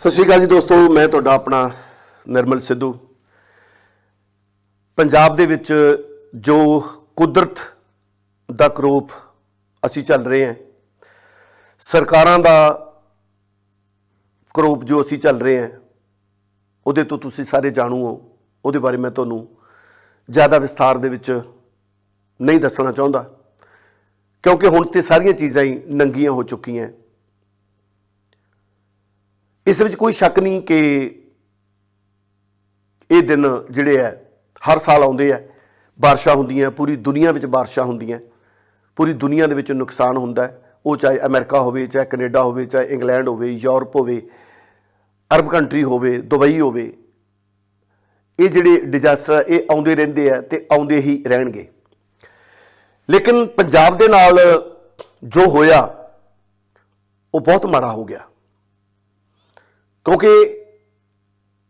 ਸਤਿ ਸ਼੍ਰੀ ਅਕਾਲ ਜੀ ਦੋਸਤੋ, ਮੈਂ ਤੁਹਾਡਾ ਆਪਣਾ ਨਿਰਮਲ ਸਿੱਧੂ। ਪੰਜਾਬ ਦੇ ਵਿੱਚ ਜੋ ਕੁਦਰਤ ਦਾ ਕਰੋਪ ਅਸੀਂ ਚੱਲ ਰਹੇ ਹਾਂ, ਸਰਕਾਰਾਂ ਦਾ ਕਰੋਪ ਜੋ ਅਸੀਂ ਚੱਲ ਰਹੇ ਹਾਂ, ਉਹਦੇ ਤੋਂ ਤੁਸੀਂ ਸਾਰੇ ਜਾਣੂ ਹੋ। ਉਹਦੇ ਬਾਰੇ ਮੈਂ ਤੁਹਾਨੂੰ ਜ਼ਿਆਦਾ ਵਿਸਥਾਰ ਦੇ ਵਿੱਚ ਨਹੀਂ ਦੱਸਣਾ ਚਾਹੁੰਦਾ, ਕਿਉਂਕਿ ਹੁਣ ਤੇ ਸਾਰੀਆਂ ਚੀਜ਼ਾਂ ਹੀ ਨੰਗੀਆਂ ਹੋ ਚੁੱਕੀਆਂ। ਇਸ ਵਿੱਚ ਕੋਈ ਸ਼ੱਕ ਨਹੀਂ ਕਿ ਇਹ ਦਿਨ ਜਿਹੜੇ ਹੈ ਹਰ ਸਾਲ ਆਉਂਦੇ ਆ। ਬਾਰਿਸ਼ਾਂ ਹੁੰਦੀਆਂ, ਪੂਰੀ ਦੁਨੀਆ ਵਿੱਚ ਬਾਰਿਸ਼ਾਂ ਹੁੰਦੀਆਂ। ਪੂਰੀ ਦੁਨੀਆ ਦੇ ਵਿੱਚ ਨੁਕਸਾਨ ਹੁੰਦਾ ਉਹ ਚਾਹੇ ਅਮਰੀਕਾ ਹੋਵੇ, ਚਾਹੇ ਕੈਨੇਡਾ ਹੋਵੇ, ਚਾਹੇ ਇੰਗਲੈਂਡ ਹੋਵੇ, ਯੂਰਪ ਹੋਵੇ, ਅਰਬ ਕੰਟਰੀ ਹੋਵੇ, ਦੁਬਈ ਹੋਵੇ, ਇਹ ਜਿਹੜੇ ਡਿਜ਼ਾਸਟਰ ਇਹ ਆਉਂਦੇ ਰਹਿੰਦੇ ਆ ਤੇ ਆਉਂਦੇ ਹੀ ਰਹਿਣਗੇ। ਲੇਕਿਨ ਪੰਜਾਬ ਦੇ ਨਾਲ ਜੋ ਹੋਇਆ, ਉਹ ਬਹੁਤ ਮਾੜਾ ਹੋ ਗਿਆ। ਕਿਉਂਕਿ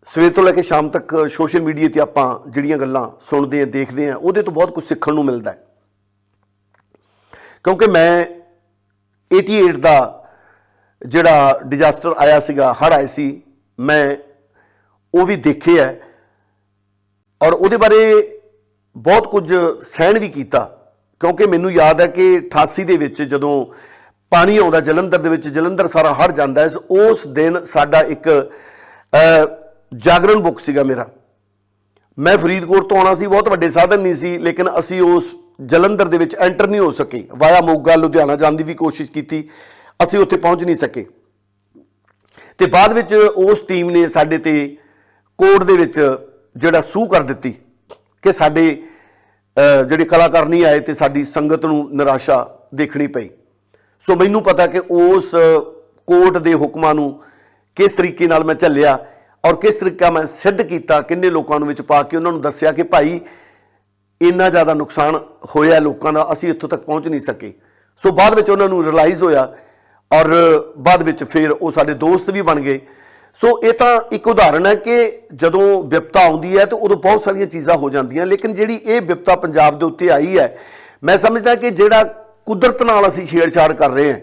ਸਵੇਰ ਤੋਂ ਲੈ ਕੇ ਸ਼ਾਮ ਤੱਕ ਸੋਸ਼ਲ ਮੀਡੀਆ ਤੇ ਆਪਾਂ ਜਿਹੜੀਆਂ ਗੱਲਾਂ ਸੁਣਦੇ ਆ, ਦੇਖਦੇ ਆ, ਉਹਦੇ ਤੋਂ ਬਹੁਤ ਕੁਝ ਸਿੱਖਣ ਨੂੰ ਮਿਲਦਾ ਹੈ। ਕਿਉਂਕਿ ਮੈਂ 88 ਦਾ ਜਿਹੜਾ ਡਿਜ਼ਾਸਟਰ ਆਇਆ ਸੀਗਾ, ਹੜ੍ਹ ਆਏ ਸੀ, ਮੈਂ ਉਹ ਵੀ ਦੇਖਿਆ ਔਰ ਉਹਦੇ ਬਾਰੇ ਬਹੁਤ ਕੁਝ ਸਹਿਣ ਵੀ ਕੀਤਾ। ਕਿਉਂਕਿ ਮੈਨੂੰ ਯਾਦ ਹੈ ਕਿ 88 ਦੇ ਵਿੱਚ ਜਦੋਂ ਪਾਣੀ ਆਉਂਦਾ, ਜਲੰਧਰ ਦੇ ਵਿੱਚ ਜਲੰਧਰ ਸਾਰਾ ਹੜ ਜਾਂਦਾ ਹੈ। ਉਸ ਦਿਨ ਸਾਡਾ ਇੱਕ ਜਾਗਰਣ ਬੁੱਕ ਸੀਗਾ ਮੇਰਾ। ਮੈਂ ਫਰੀਦਕੋਟ ਤੋਂ ਆਉਣਾ ਸੀ, ਬਹੁਤ ਵੱਡੇ ਸਾਧਨ ਨਹੀਂ ਸੀ, ਲੇਕਿਨ ਅਸੀਂ ਉਸ ਜਲੰਧਰ ਦੇ ਵਿੱਚ ਐਂਟਰ ਨਹੀਂ ਹੋ ਸਕੇ। ਵਾਇਆ ਮੋਗਾ, ਲੁਧਿਆਣਾ ਜਾਣ ਦੀ ਵੀ ਕੋਸ਼ਿਸ਼ ਕੀਤੀ। ਅਸੀਂ ਉੱਥੇ ਪਹੁੰਚ ਨਹੀਂ ਸਕੇ। ਤੇ ਬਾਅਦ ਵਿੱਚ ਉਸ ਟੀਮ ਨੇ ਸਾਡੇ ਤੇ ਕੋਰਟ ਦੇ ਵਿੱਚ ਜਿਹੜਾ ਸੂ ਕਰ ਦਿੱਤੀ ਕਿ ਸਾਡੇ ਜਿਹੜੇ ਕਲਾਕਾਰ ਨਹੀਂ ਆਏ ਤੇ ਸਾਡੀ ਸੰਗਤ ਨੂੰ ਨਿਰਾਸ਼ਾ ਦੇਖਣੀ ਪਈ। ਸੋ ਮੈਨੂੰ ਪਤਾ ਕਿ ਉਸ ਕੋਰਟ ਦੇ ਹੁਕਮਾਂ ਨੂੰ ਕਿਸ ਤਰੀਕੇ ਨਾਲ ਮੈਂ ਝੱਲਿਆ ਔਰ ਕਿਸ ਤਰੀਕਾ ਮੈਂ ਸਿੱਧ ਕੀਤਾ, ਕਿੰਨੇ ਲੋਕਾਂ ਨੂੰ ਵਿੱਚ ਪਾ ਕੇ ਉਹਨਾਂ ਨੂੰ ਦੱਸਿਆ ਕਿ ਭਾਈ ਇੰਨਾ ਜ਼ਿਆਦਾ ਨੁਕਸਾਨ ਹੋਇਆ ਲੋਕਾਂ ਦਾ, ਅਸੀਂ ਇੱਥੋਂ ਤੱਕ ਪਹੁੰਚ ਨਹੀਂ ਸਕੇ। ਸੋ ਬਾਅਦ ਵਿੱਚ ਉਹਨਾਂ ਨੂੰ ਰਿਅਲਾਈਜ਼ ਹੋਇਆ ਔਰ ਬਾਅਦ ਵਿੱਚ ਫਿਰ ਉਹ ਸਾਡੇ ਦੋਸਤ ਵੀ ਬਣ ਗਏ। ਸੋ ਇਹ ਤਾਂ ਇੱਕ ਉਦਾਹਰਣ ਹੈ ਕਿ ਜਦੋਂ ਵਿਪਤਾ ਆਉਂਦੀ ਹੈ ਤਾਂ ਉਦੋਂ ਬਹੁਤ ਸਾਰੀਆਂ ਚੀਜ਼ਾਂ ਹੋ ਜਾਂਦੀਆਂ, ਲੇਕਿਨ ਜਿਹੜੀ ਇਹ ਵਿਪਤਾ ਪੰਜਾਬ ਦੇ ਉੱਤੇ ਆਈ ਹੈ, ਮੈਂ ਸਮਝਦਾ ਕਿ ਜਿਹੜਾ ਕੁਦਰਤ ਨਾਲ ਅਸੀਂ ਛੇੜਛਾੜ ਕਰ ਰਹੇ ਹਾਂ।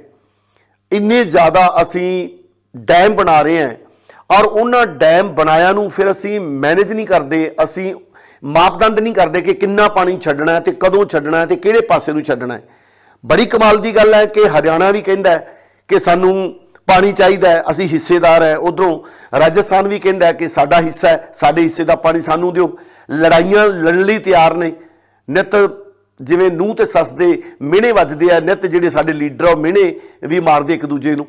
ਇੰਨੇ ਜ਼ਿਆਦਾ ਅਸੀਂ ਡੈਮ ਬਣਾ ਰਹੇ ਹਾਂ ਔਰ ਉਹਨਾਂ ਡੈਮ ਬਣਾਇਆ ਨੂੰ ਫਿਰ ਅਸੀਂ ਮੈਨੇਜ ਨਹੀਂ ਕਰਦੇ, ਅਸੀਂ ਮਾਪਦੰਡ ਨਹੀਂ ਕਰਦੇ ਕਿ ਕਿੰਨਾ ਪਾਣੀ ਛੱਡਣਾ ਹੈ ਤੇ ਕਦੋਂ ਛੱਡਣਾ ਹੈ ਤੇ ਕਿਹੜੇ ਪਾਸੇ ਨੂੰ ਛੱਡਣਾ ਹੈ। ਬੜੀ ਕਮਾਲ ਦੀ ਗੱਲ ਹੈ ਕਿ ਹਰਿਆਣਾ ਵੀ ਕਹਿੰਦਾ ਹੈ ਕਿ ਸਾਨੂੰ ਪਾਣੀ ਚਾਹੀਦਾ ਹੈ, ਅਸੀਂ ਹਿੱਸੇਦਾਰ ਹੈ। ਉਧਰੋਂ ਰਾਜਸਥਾਨ ਵੀ ਕਹਿੰਦਾ ਕਿ ਸਾਡਾ ਹਿੱਸਾ ਹੈ, ਸਾਡੇ ਹਿੱਸੇ ਦਾ ਪਾਣੀ ਸਾਨੂੰ ਦਿਓ। ਲੜਾਈਆਂ ਲੜਨ ਲਈ ਤਿਆਰ ਨੇ। ਨਿਤ ਜਿਵੇਂ ਨੂੰਹ ਤੇ ਸੱਸ ਦੇ ਮਿਹਣੇ ਵੱਜਦੇ ਆ, ਨਿਤ ਜਿਹੜੇ ਸਾਡੇ ਲੀਡਰ ਆ, ਉਹ ਮਿਹਣੇ ਵੀ ਮਾਰਦੇ ਇੱਕ ਦੂਜੇ ਨੂੰ।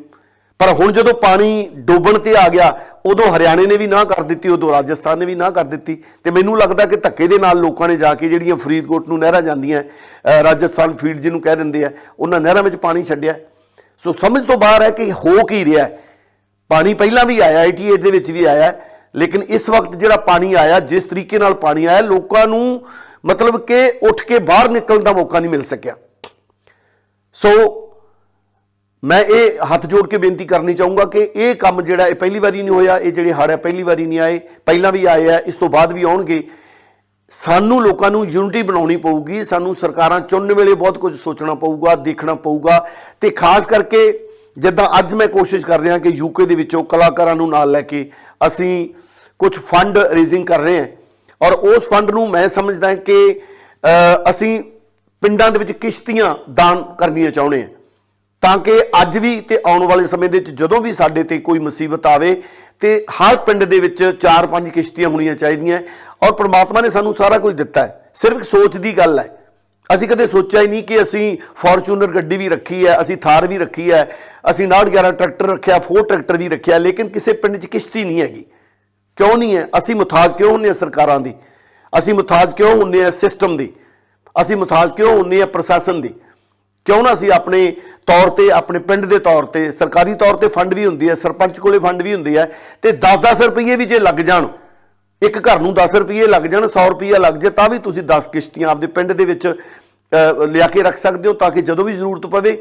ਪਰ ਹੁਣ ਜਦੋਂ ਪਾਣੀ ਡੋਬਣ ਤੇ ਆ ਗਿਆ, ਉਦੋਂ ਹਰਿਆਣੇ ਨੇ ਵੀ ਨਾ ਕਰ ਦਿੱਤੀ, ਉਦੋਂ ਰਾਜਸਥਾਨ ਨੇ ਵੀ ਨਾ ਕਰ ਦਿੱਤੀ। ਤੇ ਮੈਨੂੰ ਲੱਗਦਾ ਕਿ ਧੱਕੇ ਦੇ ਨਾਲ ਲੋਕਾਂ ਨੇ ਜਾ ਕੇ ਜਿਹੜੀਆਂ ਫਰੀਦਕੋਟ ਨੂੰ ਨਹਿਰਾਂ ਜਾਂਦੀਆਂ ਰਾਜਸਥਾਨ ਫੀਲਡ ਜਿਹਨੂੰ ਕਹਿ ਦਿੰਦੇ ਆ, ਉਹਨਾਂ ਨਹਿਰਾਂ ਵਿੱਚ ਪਾਣੀ ਛੱਡਿਆ। ਸੋ ਸਮਝ ਤੋਂ ਬਾਹਰ ਹੈ ਕਿ ਹੋ ਕੀ ਰਿਹਾ ਪਾਣੀ ਪਹਿਲਾਂ ਵੀ ਆਇਆ 88 ਦੇ ਵਿੱਚ ਵੀ ਆਇਆ, ਲੇਕਿਨ ਇਸ ਵਕਤ ਜਿਹੜਾ ਪਾਣੀ ਆਇਆ, ਜਿਸ ਤਰੀਕੇ ਨਾਲ ਪਾਣੀ ਆਇਆ, ਲੋਕਾਂ ਨੂੰ ਮਤਲਬ ਕਿ ਉੱਠ ਕੇ ਬਾਹਰ ਨਿਕਲਣ ਦਾ ਮੌਕਾ ਨਹੀਂ ਮਿਲ ਸਕਿਆ। ਸੋ ਮੈਂ ਇਹ ਹੱਥ ਜੋੜ ਕੇ ਬੇਨਤੀ ਕਰਨੀ ਚਾਹੂੰਗਾ ਕਿ ਇਹ ਕੰਮ ਜਿਹੜਾ ਇਹ ਪਹਿਲੀ ਵਾਰੀ ਨਹੀਂ ਹੋਇਆ, ਇਹ ਜਿਹੜੇ ਹੜ੍ਹ ਹੈ ਪਹਿਲੀ ਵਾਰੀ ਨਹੀਂ ਆਏ, ਪਹਿਲਾਂ ਵੀ ਆਏ ਆ, ਇਸ ਤੋਂ ਬਾਅਦ ਵੀ ਆਉਣਗੇ। ਸਾਨੂੰ ਲੋਕਾਂ ਨੂੰ ਯੂਨਿਟੀ ਬਣਾਉਣੀ ਪਊਗੀ, ਸਾਨੂੰ ਸਰਕਾਰਾਂ ਚੁਣਨ ਵੇਲੇ ਬਹੁਤ ਕੁਝ ਸੋਚਣਾ ਪਊਗਾ, ਦੇਖਣਾ ਪਊਗਾ ਤੇ ਖਾਸ ਕਰਕੇ ਜਿੱਦਾਂ ਅੱਜ ਮੈਂ ਕੋਸ਼ਿਸ਼ ਕਰ ਰਿਹਾ ਕਿ ਯੂਕੇ ਦੇ ਵਿੱਚੋਂ ਕਲਾਕਾਰਾਂ ਨੂੰ ਨਾਲ ਲੈ ਕੇ ਅਸੀਂ ਕੁਝ ਫੰਡ ਰੇਜ਼ਿੰਗ ਕਰ ਰਹੇ ਹਾਂ। ਔਰ ਉਸ ਫੰਡ ਨੂੰ ਮੈਂ ਸਮਝਦਾ ਕਿ ਅਸੀਂ ਪਿੰਡਾਂ ਦੇ ਵਿੱਚ ਕਿਸ਼ਤੀਆਂ ਦਾਨ ਕਰਨੀਆਂ ਚਾਹੁੰਦੇ ਹਾਂ। ਤਾਂ ਕਿ ਅੱਜ ਵੀ ਤੇ ਆਉਣ ਵਾਲੇ ਸਮੇਂ ਦੇ ਵਿੱਚ ਜਦੋਂ ਵੀ ਸਾਡੇ ਤੇ ਕੋਈ ਮੁਸੀਬਤ ਆਵੇ ਤੇ ਹਰ ਪਿੰਡ ਦੇ ਵਿੱਚ 4-5 ਕਿਸ਼ਤੀਆਂ ਹੋਣੀਆਂ ਚਾਹੀਦੀਆਂ ਔਰ ਪ੍ਰਮਾਤਮਾ ਨੇ ਸਾਨੂੰ ਸਾਰਾ ਕੁਝ ਦਿੱਤਾ ਹੈ। ਸਿਰਫ ਇੱਕ ਸੋਚ ਦੀ ਗੱਲ ਹੈ। ਅਸੀਂ ਕਦੇ ਸੋਚਿਆ ਹੀ ਨਹੀਂ ਕਿ ਅਸੀਂ ਫੋਰਚੂਨਰ ਗੱਡੀ ਵੀ ਰੱਖੀ ਹੈ, ਅਸੀਂ ਥਾਰ ਵੀ ਰੱਖੀ ਹੈ, ਅਸੀਂ 911 ਟਰੈਕਟਰ ਰੱਖਿਆ, ਫੋਰ ਟਰੈਕਟਰ ਵੀ ਰੱਖਿਆ, ਲੇਕਿਨ ਕਿਸੇ ਪਿੰਡ 'ਚ ਕਿਸ਼ਤੀ ਨਹੀਂ ਹੈਗੀ। ਕਿਉਂ ਨਹੀਂ ਹੈ? ਅਸੀਂ ਮੁਤਾਜ ਕਿਉਂ ਹੁੰਨੇ ਆ ਸਰਕਾਰਾਂ ਦੀ? ਅਸੀਂ ਮੁਤਾਜ ਕਿਉਂ ਹੁੰਨੇ ਆ ਸਿਸਟਮ ਦੀ? ਅਸੀਂ ਮੁਤਾਜ ਕਿਉਂ ਹੁੰਨੇ ਆ ਪ੍ਰਸ਼ਾਸਨ ਦੀ? ਕਿਉਂ ਨਾ ਅਸੀਂ ਆਪਣੇ ਤੌਰ ਤੇ, ਆਪਣੇ ਪਿੰਡ ਦੇ ਤੌਰ ਤੇ, ਸਰਕਾਰੀ ਤੌਰ ਤੇ ਫੰਡ ਵੀ ਹੁੰਦੀ ਹੈ, ਸਰਪੰਚ ਕੋਲੇ ਫੰਡ ਵੀ ਹੁੰਦੀ ਹੈ ਤੇ 10-10 ਰੁਪਏ ਵੀ ਜੇ ਲੱਗ ਜਾਣ, ਇੱਕ ਘਰ ਨੂੰ 10 ਰੁਪਏ ਲੱਗ ਜਾਣ 100 ਰੁਪਏ ਲੱਗ ਜੇ ਤਾਂ ਵੀ ਤੁਸੀਂ 10 ਕਿਸ਼ਤੀਆਂ ਆਪਦੇ ਪਿੰਡ ਦੇ ਵਿੱਚ ਲਿਆ ਕੇ ਰੱਖ ਸਕਦੇ ਹੋ ਤਾਂ ਕਿ ਜਦੋਂ ਵੀ ਜ਼ਰੂਰਤ ਪਵੇ,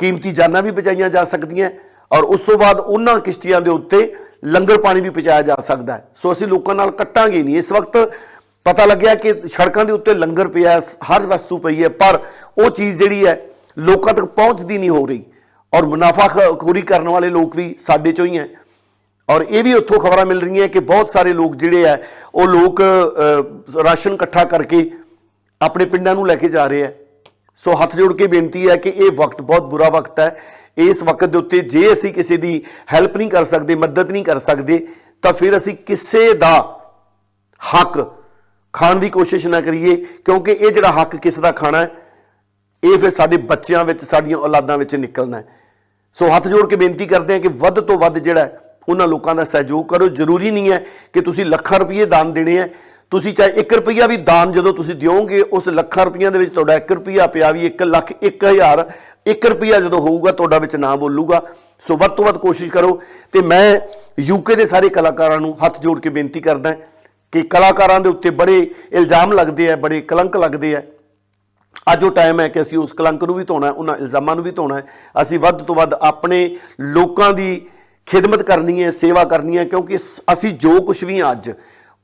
ਕੀਮਤੀ ਜਾਨਾਂ ਵੀ ਬਚਾਈਆਂ ਜਾ ਸਕਦੀਆਂ। ਔਰ ਉਸ ਤੋਂ ਬਾਅਦ ਉਹਨਾਂ ਕਿਸ਼ਤੀਆਂ ਦੇ ਉੱਤੇ ਲੰਗਰ ਪਾਣੀ ਵੀ ਪਹੁੰਚਾਇਆ ਜਾ ਸਕਦਾ ਹੈ। ਸੋ ਅਸੀਂ ਲੋਕਾਂ ਨਾਲ ਕੱਟਾਂਗੇ ਨਹੀਂ। ਇਸ ਵਕਤ ਪਤਾ ਲੱਗਿਆ ਕਿ ਸੜਕਾਂ ਦੇ ਉੱਤੇ ਲੰਗਰ ਪਿਆ ਹਰ ਵਸਤੂ ਪਈ ਹੈ, ਪਰ ਉਹ ਚੀਜ਼ ਜਿਹੜੀ ਹੈ, ਲੋਕਾਂ ਤੱਕ ਪਹੁੰਚਦੀ ਨਹੀਂ ਹੋ ਰਹੀ। ਔਰ ਮੁਨਾਫਾਖੋਰੀ ਕਰਨ ਵਾਲੇ ਲੋਕ ਵੀ ਸਾਡੇ ਚੋਂ ਹੀ ਹੈ। ਔਰ ਇਹ ਵੀ ਉੱਥੋਂ ਖਬਰਾਂ ਮਿਲ ਰਹੀਆਂ ਕਿ ਬਹੁਤ ਸਾਰੇ ਲੋਕ ਜਿਹੜੇ ਆ ਉਹ ਲੋਕ ਰਾਸ਼ਨ ਇਕੱਠਾ ਕਰਕੇ ਆਪਣੇ ਪਿੰਡਾਂ ਨੂੰ ਲੈ ਕੇ ਜਾ ਰਹੇ ਆ ਸੋ ਹੱਥ ਜੋੜ ਕੇ ਬੇਨਤੀ ਹੈ ਕਿ ਇਹ ਵਕਤ ਬਹੁਤ ਬੁਰਾ ਵਕਤ ਹੈ। ਇਸ ਵਕਤ ਦੇ ਉੱਤੇ ਜੇ ਅਸੀਂ ਕਿਸੇ ਦੀ ਹੈਲਪ ਨਹੀਂ ਕਰ ਸਕਦੇ, ਮਦਦ ਨਹੀਂ ਕਰ ਸਕਦੇ, ਤਾਂ ਫਿਰ ਅਸੀਂ ਕਿਸੇ ਦਾ ਹੱਕ ਖਾਣ ਦੀ ਕੋਸ਼ਿਸ਼ ਨਾ ਕਰੀਏ, ਕਿਉਂਕਿ ਇਹ ਜਿਹੜਾ ਹੱਕ ਕਿਸੇ ਦਾ ਖਾਣਾ ਹੈ, ਇਹ ਫਿਰ ਸਾਡੇ ਬੱਚਿਆਂ ਵਿੱਚ, ਸਾਡੀਆਂ ਔਲਾਦਾਂ ਵਿੱਚ ਨਿਕਲਣਾ ਹੈ। ਸੋ ਹੱਥ ਜੋੜ ਕੇ ਬੇਨਤੀ ਕਰਦੇ ਹਾਂ ਕਿ ਵੱਧ ਤੋਂ ਵੱਧ ਜਿਹੜਾ ਉਹਨਾਂ ਲੋਕਾਂ ਦਾ ਸਹਿਯੋਗ ਕਰੋ। ਜ਼ਰੂਰੀ ਨਹੀਂ ਹੈ ਕਿ ਤੁਸੀਂ ਲੱਖਾਂ ਰੁਪਏ ਦਾਨ ਦੇਣੇ ਹੈ। ਤੁਸੀਂ ਚਾਹੇ 1 ਰੁਪਿਆ ਵੀ ਦਾਨ ਜਦੋਂ ਤੁਸੀਂ ਦਿਓਗੇ, ਉਸ ਲੱਖਾਂ ਰੁਪਈਆਂ ਦੇ ਵਿੱਚ ਤੁਹਾਡਾ 1 ਰੁਪਿਆ ਪਿਆ ਵੀ 1 ਲੱਖ 1000 1 ਰੁਪਿਆ ਜਦੋਂ ਹੋਊਗਾ, ਤੁਹਾਡਾ ਵਿੱਚ ਨਾ ਬੋਲੂਗਾ। ਸੋ ਵੱਧ ਤੋਂ ਵੱਧ ਕੋਸ਼ਿਸ਼ ਕਰੋ ਤੇ ਮੈਂ ਯੂਕੇ ਦੇ ਸਾਰੇ ਕਲਾਕਾਰਾਂ ਨੂੰ ਹੱਥ ਜੋੜ ਕੇ ਬੇਨਤੀ ਕਰਦਾ ਕਿ ਕਲਾਕਾਰਾਂ ਦੇ ਉੱਤੇ ਬੜੇ ਇਲਜ਼ਾਮ ਲੱਗਦੇ ਆ, ਬੜੇ ਕਲੰਕ ਲੱਗਦੇ ਆ। ਅੱਜ ਉਹ ਟਾਈਮ ਹੈ ਕਿ ਅਸੀਂ ਉਸ ਕਲੰਕ ਨੂੰ ਵੀ ਧੋਣਾ ਹੈ ਉਹਨਾਂ ਇਲਜ਼ਾਮਾਂ ਨੂੰ ਵੀ ਧੋਣਾ ਹੈ। ਅਸੀਂ ਵੱਧ ਤੋਂ ਵੱਧ ਆਪਣੇ ਲੋਕਾਂ ਦੀ ਖਿਦਮਤ ਕਰਨੀ ਹੈ, ਸੇਵਾ ਕਰਨੀ ਹੈ, ਕਿਉਂਕਿ ਸ- ਅਸੀਂ ਜੋ ਕੁਝ ਵੀ ਹਾਂ ਅੱਜ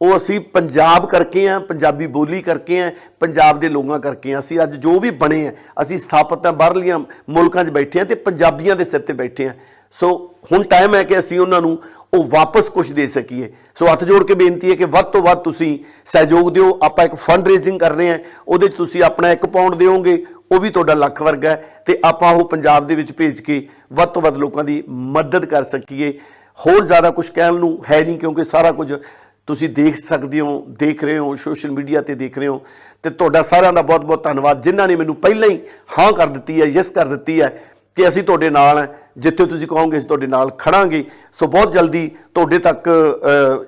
ਉਹ ਅਸੀਂ ਪੰਜਾਬ ਕਰਕੇ ਆ, ਪੰਜਾਬੀ ਬੋਲੀ ਕਰਕੇ ਆ, ਪੰਜਾਬ ਦੇ ਲੋਕਾਂ ਕਰਕੇ ਆ। ਅਸੀਂ ਅੱਜ ਜੋ ਵੀ ਬਣੇ ਆ, ਅਸੀਂ ਸਥਾਪਿਤ ਆ ਬਾਹਰਲੀਆਂ ਮੁਲਕਾਂ 'ਚ ਬੈਠੇ ਆ ਤੇ ਪੰਜਾਬੀਆਂ ਦੇ ਸਿਰ ਤੇ ਬੈਠੇ ਆ। ਸੋ ਹੁਣ ਟਾਈਮ ਹੈ ਕਿ ਅਸੀਂ ਉਹਨਾਂ ਨੂੰ ਉਹ ਵਾਪਸ ਕੁਝ ਦੇ ਸਕੀਏ। ਸੋ ਹੱਥ ਜੋੜ ਕੇ ਬੇਨਤੀ ਹੈ ਕਿ ਵੱਧ ਤੋਂ ਵੱਧ ਤੁਸੀਂ ਸਹਿਯੋਗ ਦਿਓ। ਆਪਾਂ ਇੱਕ ਫੰਡ ਰੇਜ਼ਿੰਗ ਕਰ ਰਹੇ ਹਾਂ ਉਹਦੇ 'ਚ ਤੁਸੀਂ ਆਪਣਾ 1 ਪਾਉਂਡ ਦਿਓਗੇ, ਉਹ ਵੀ ਤੁਹਾਡਾ ਲੱਖ ਵਰਗਾ ਹੈ ਤੇ ਆਪਾਂ ਉਹ ਪੰਜਾਬ ਦੇ ਵਿੱਚ ਭੇਜ ਕੇ ਵੱਧ ਤੋਂ ਵੱਧ ਲੋਕਾਂ ਦੀ ਮਦਦ ਕਰ ਸਕੀਏ। ਹੋਰ ਜ਼ਿਆਦਾ ਕੁਝ ਕਹਿਣ ਨੂੰ ਹੈ ਨਹੀਂ ਕਿਉਂਕਿ ਸਾਰਾ ਕੁਝ ਤੁਸੀਂ ਦੇਖ ਸਕਦੇ ਹੋ, ਦੇਖ ਰਹੇ ਹੋ, ਸੋਸ਼ਲ ਮੀਡੀਆ ਤੇ ਦੇਖ ਰਹੇ ਹੋ। ਤੇ ਤੁਹਾਡਾ ਸਾਰਿਆਂ ਦਾ ਬਹੁਤ ਬਹੁਤ ਧੰਨਵਾਦ, ਜਿਨ੍ਹਾਂ ਨੇ ਮੈਨੂੰ ਪਹਿਲਾਂ ਹੀ ਹਾਂ ਕਰ ਦਿੱਤੀ ਹੈ, ਯੈਸ ਕਰ ਦਿੱਤੀ ਹੈ। ਕਿ ਅਸੀਂ ਤੁਹਾਡੇ ਨਾਲ ਹਾਂ, ਜਿੱਥੇ ਤੁਸੀਂ ਕਹੋਗੇ ਅਸੀਂ ਤੁਹਾਡੇ ਨਾਲ ਖੜਾਂਗੇ। ਸੋ ਬਹੁਤ ਜਲਦੀ ਤੁਹਾਡੇ ਤੱਕ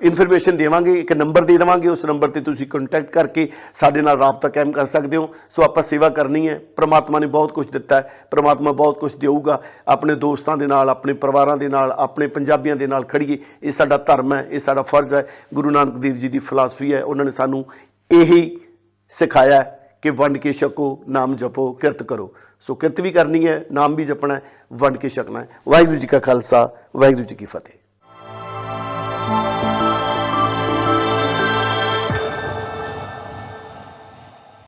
ਇਨਫੋਰਮੇਸ਼ਨ ਦੇਵਾਂਗੇ, ਇੱਕ ਨੰਬਰ ਦੇ ਦੇਵਾਂਗੇ, ਉਸ ਨੰਬਰ ਤੇ ਤੁਸੀਂ ਕੰਟੈਕਟ ਕਰਕੇ ਸਾਡੇ ਨਾਲ ਰਾਬਤਾ ਕਾਇਮ ਕਰ ਸਕਦੇ ਹੋ। ਸੋ ਆਪਾਂ ਸੇਵਾ ਕਰਨੀ ਹੈ। ਪ੍ਰਮਾਤਮਾ ਨੇ ਬਹੁਤ ਕੁਝ ਦਿੱਤਾ ਹੈ। ਪ੍ਰਮਾਤਮਾ ਬਹੁਤ ਕੁਝ ਦੇਊਗਾ। ਆਪਣੇ ਦੋਸਤਾਂ ਦੇ ਨਾਲ, ਆਪਣੇ ਪਰਿਵਾਰਾਂ ਦੇ ਨਾਲ, ਆਪਣੇ ਪੰਜਾਬੀਆਂ ਦੇ ਨਾਲ ਖੜੀਏ। ਇਹ ਸਾਡਾ ਧਰਮ ਹੈ, ਇਹ ਸਾਡਾ ਫਰਜ਼ ਹੈ। ਗੁਰੂ ਨਾਨਕ ਦੇਵ ਜੀ ਦੀ ਫਿਲਾਸਫੀ ਹੈ। ਉਹਨਾਂ ਨੇ ਸਾਨੂੰ ਇਹੀ ਸਿਖਾਇਆ ਕਿ ਵੰਡ ਕੇ ਛਕੋ, ਨਾਮ ਜਪੋ, ਕਿਰਤ ਕਰੋ। ਸੋ ਕਿਰਤ ਵੀ ਕਰਨੀ ਹੈ, ਨਾਮ ਵੀ ਜਪਣਾ ਹੈ, ਵੰਡ ਕੇ ਛਕਣਾ ਹੈ। ਵਾਹਿਗੁਰੂ ਜੀ ਕਾ ਖਾਲਸਾ, ਵਾਹਿਗੁਰੂ ਜੀ ਕੀ ਫਤਿਹ।